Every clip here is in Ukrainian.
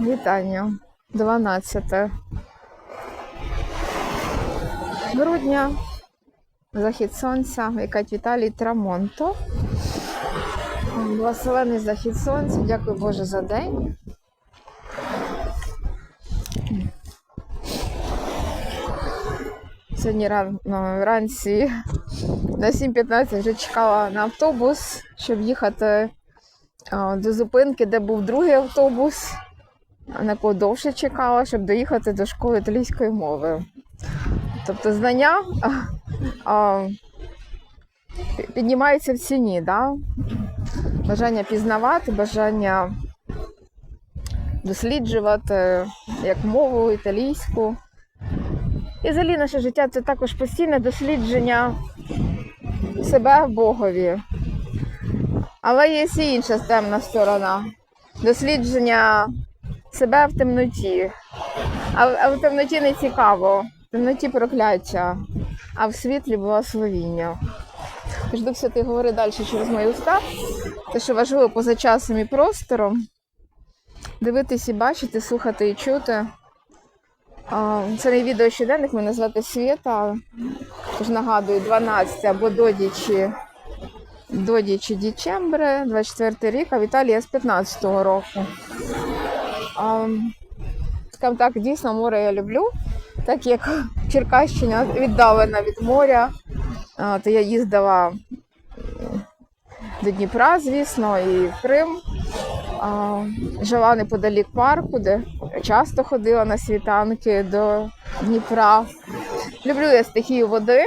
Вітання. 12 грудня. Захід сонця, Якать Віталій Трамонто. Благословений захід сонця. Дякую Боже за день. Сьогодні ран- ну, вранці на 7.15 вже чекала на автобус, щоб їхати до зупинки, де був другий автобус, на кого довше чекала, щоб доїхати до школи італійської мови. Тобто знання а, піднімаються в ціні, да? бажання пізнавати, бажання досліджувати як мову італійську. І взагалі наше життя це також постійне дослідження себе Богові. Але є і інша темна сторона дослідження себе в темноті. А, а в темноті не цікаво, в темноті прокляття, а в світлі благословіння. Тож Дух Святий говорить далі через мої уста, те, що важливо поза часом і простором, дивитись і бачити, слухати і чути. Це не відео щоденник, мене звати Свєта. Тож нагадую, 12 або додічі, додічі Дічембре, 24 рік, а в Італії з 15-го року. Скажімо так, дійсно море я люблю, так як Черкащина віддалена від моря, то я їздила до Дніпра, звісно, і в Крим. Жила неподалік парку, де часто ходила на світанки до Дніпра. Люблю я стихію води.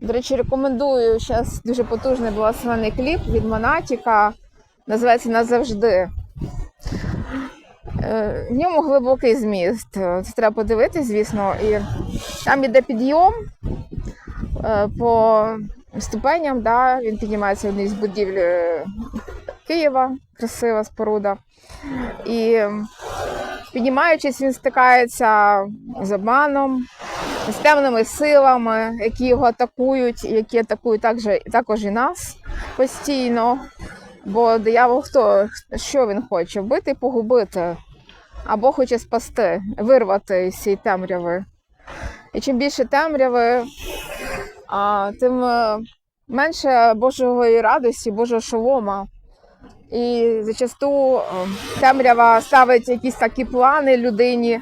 До речі, рекомендую зараз дуже потужний благословений кліп від Монатіка. Називається Назавжди. Е, В ньому глибокий зміст. Це треба подивитись, звісно. І там іде підйом е, по ступеням. Да? Він піднімається в з будівель е, Києва, красива споруда. І піднімаючись, він стикається з обманом, з темними силами, які його атакують, які атакують також, також і нас постійно. Бо диявол хто? Що він хоче? Вбити і погубити, або хоче спасти, вирвати з цієї темряви. І чим більше темряви, тим е, менше Божої радості, Божого шолома. І зачасту е, темрява ставить якісь такі плани людині,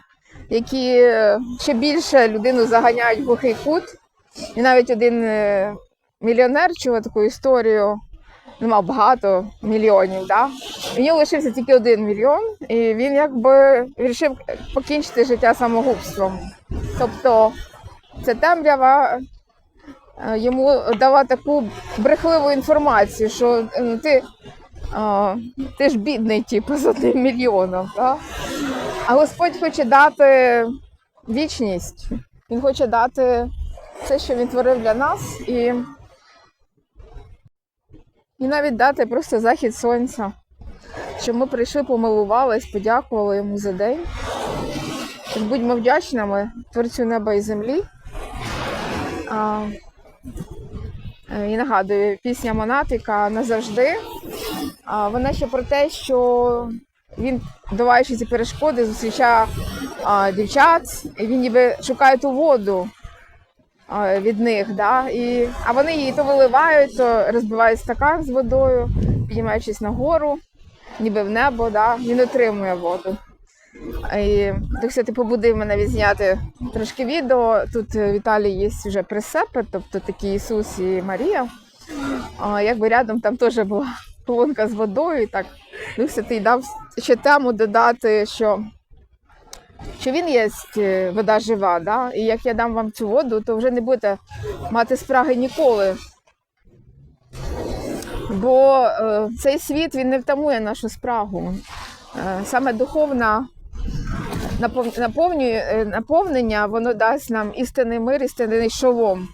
які е, ще більше людину заганяють в глухий кут. І навіть один мільйонер чув таку історію, мав багато мільйонів, да? нього лишився тільки один мільйон, і він якби вирішив покінчити життя самогубством. Тобто ця темрява е, йому дала таку брехливу інформацію, що е, ну, ти а, ти ж бідний, типу, з одним мільйоном. Да? А Господь хоче дати вічність. Він хоче дати все, що він творив для нас, і, і навіть дати просто захід сонця. Щоб ми прийшли, помилувались, подякували йому за день. Будьмо вдячними творцю неба і землі. А, е, і нагадую, пісня Монатика назавжди. А, Вона ще про те, що він, долаючи ці перешкоди, зустрічає а, дівчат, і він ніби шукає ту воду від них. Да? І, а вони її то виливають, то розбивають стакан з водою, піднімаючись нагору, ніби в небо, да? він отримує воду. І так ти побудив мене відзняти трошки відео. Тут в Італії є вже присепи, тобто такі Ісус і Марія. А, якби рядом там теж була колонка з водою, і так Дух Святий дав ще тему додати, що, що він є е, вода жива, да? і як я дам вам цю воду, то вже не будете мати спраги ніколи. Бо е, цей світ він не втамує нашу спрагу. Е, саме духовна наповнює, е, наповнення, воно дасть нам істинний мир, істинний шолом.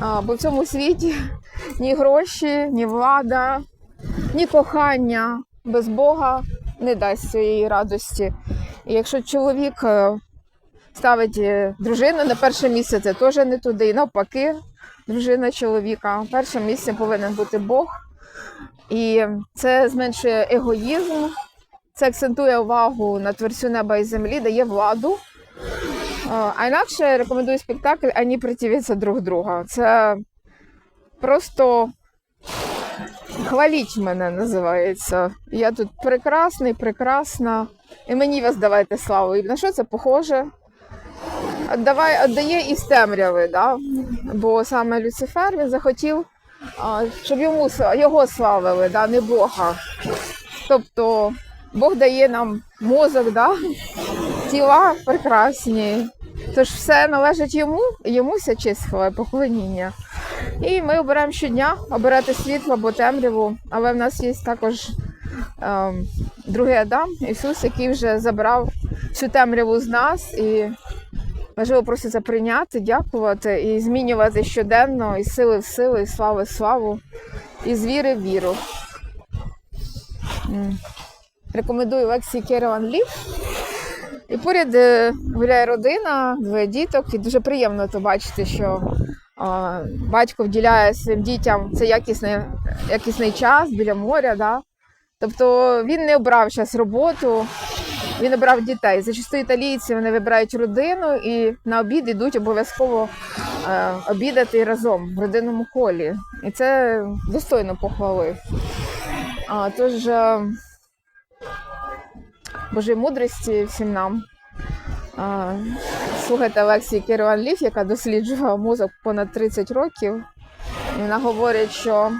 А, бо в цьому світі ні гроші, ні влада, ні кохання без Бога не дасть цієї радості. І якщо чоловік е, ставить е, дружину на перше місце, це теж не туди. І навпаки, дружина чоловіка. Першим місцем повинен бути Бог. І це зменшує егоїзм, Це акцентує увагу на творцю неба і землі, дає владу. А, А інакше рекомендую спектакль Ані противляться друг друга. Це просто хваліть мене називається. Я тут прекрасний, прекрасна. І мені вас давайте славу. І на що це похоже? Давай віддає із темряви, да? бо саме Люцифер він захотів, щоб йому його славили, да? не Бога. Тобто Бог дає нам мозок, да? тіла прекрасні. Тож все належить йому, йому хвала і поклоніння. І ми обираємо щодня обирати світло або темряву, але в нас є також другий Адам, Ісус, який вже забрав всю темряву з нас і важливо просто це прийняти, дякувати і змінювати щоденно із сили в силу, і слави в славу, і з віри в віру. Рекомендую лекції Керован Лів. І поряд е, гуляє родина, двоє діток, і дуже приємно то бачити, що а, батько вділяє своїм дітям це якісний, якісний час біля моря. Да? Тобто він не обрав зараз роботу, він обрав дітей. Зачасту італійці вони вибирають родину і на обід йдуть обов'язково е, обідати разом в родинному колі. І це достойно похвали. А, тож е, Божої мудрості всім нам. А, Слухайте лекції Керуан Ліф, яка досліджувала мозок понад 30 років. І вона говорить, що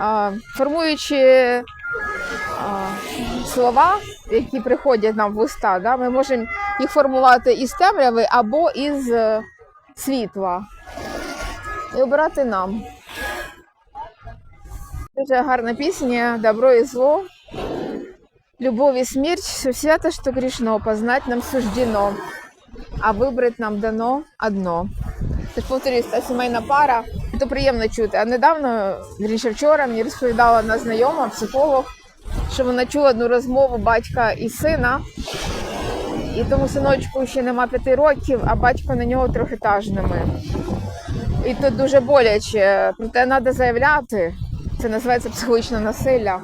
а, формуючи слова, які приходять нам в уста, да, ми можемо їх формувати із темряви або із е, світла. І обирати нам. Дуже гарна пісня Добро і зло. Любовь и смерть, все свято, что грешно, познать нам суждено, а вибрати нам дано одно. Тож повторюсь, та сімейна пара, і то приємно чути. А недавно, вірніше вчора, мені розповідала одна знайома, психолог, що вона чула одну розмову батька і сина, і тому синочку ще нема п'яти років, а батько на нього трьохетажними. І тут дуже боляче, проте треба заявляти. Це називається психологічне насилля.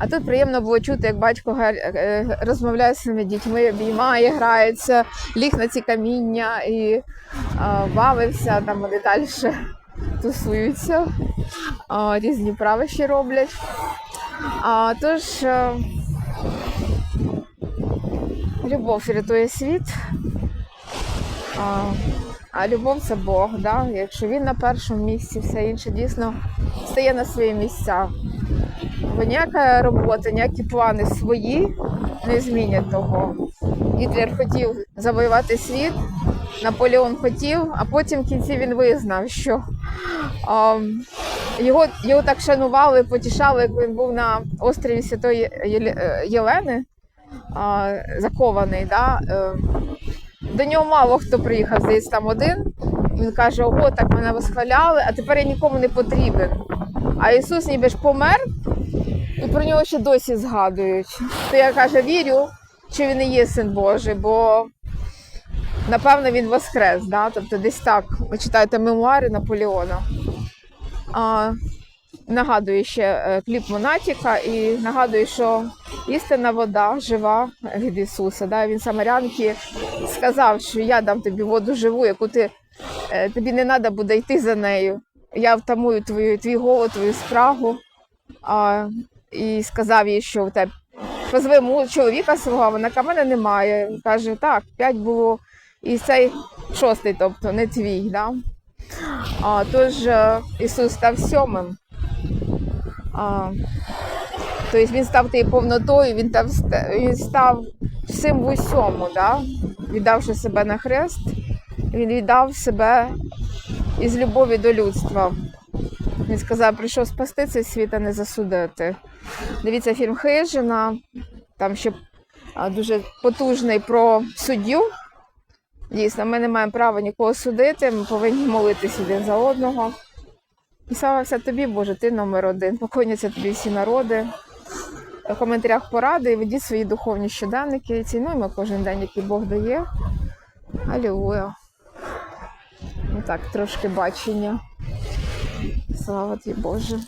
А тут приємно було чути, як батько е, розмовляє з своїми дітьми, обіймає, грається, ліг на ці каміння і а, бавився, там вони далі тусуються, а, різні правищі роблять. А, тож е, любов рятує світ. А, а любов це Бог. Да? Якщо він на першому місці, все інше дійсно стає на свої місця. Бо ніяка робота, ніякі плани свої не змінять того. Гітлер хотів завоювати світ, Наполеон хотів, а потім в кінці він визнав, що а, його, його так шанували, потішали, як він був на острові Святої е, Єлени, а, закований. Да? е, До нього мало хто приїхав, здається, там один. Він каже: ого, так мене восхваляли, а тепер я нікому не потрібен. А Ісус ніби ж помер, і про нього ще досі згадують. То я каже, вірю, що він і є син Божий, бо напевно він воскрес. Да? Тобто десь так ви читаєте мемуари Наполеона. Нагадую ще е, кліп Монатіка і нагадую, що істинна вода жива від Ісуса. Да? Він самарянки сказав, що я дам тобі воду живу, яку ти е, тобі не треба буде йти за нею. Я втамую твою, твій голод, твою спрагу. А, і сказав їй, що в тебе позви чоловіка свого, вона каже, мене немає. Каже, так, п'ять було, і цей шостий, тобто не твій. Да? А, тож е, Ісус став сьомим. А, тобто він став тією повнотою, він, став, він став всім в усьому, да? віддавши себе на хрест, він віддав себе із любові до людства. Він сказав, прийшов спасти цей світ, а не засудити. Дивіться фільм Хижина, там ще дуже потужний про суддю. Дійсно, ми не маємо права нікого судити, ми повинні молитися один за одного. І слава вся тобі, Боже, ти номер один. Поклоняться тобі всі народи. В коментарях поради і ведіть свої духовні щоденники. І цінуємо кожен день, який Бог дає. Алілуя. Ну так, трошки бачення. Слава тобі, Боже.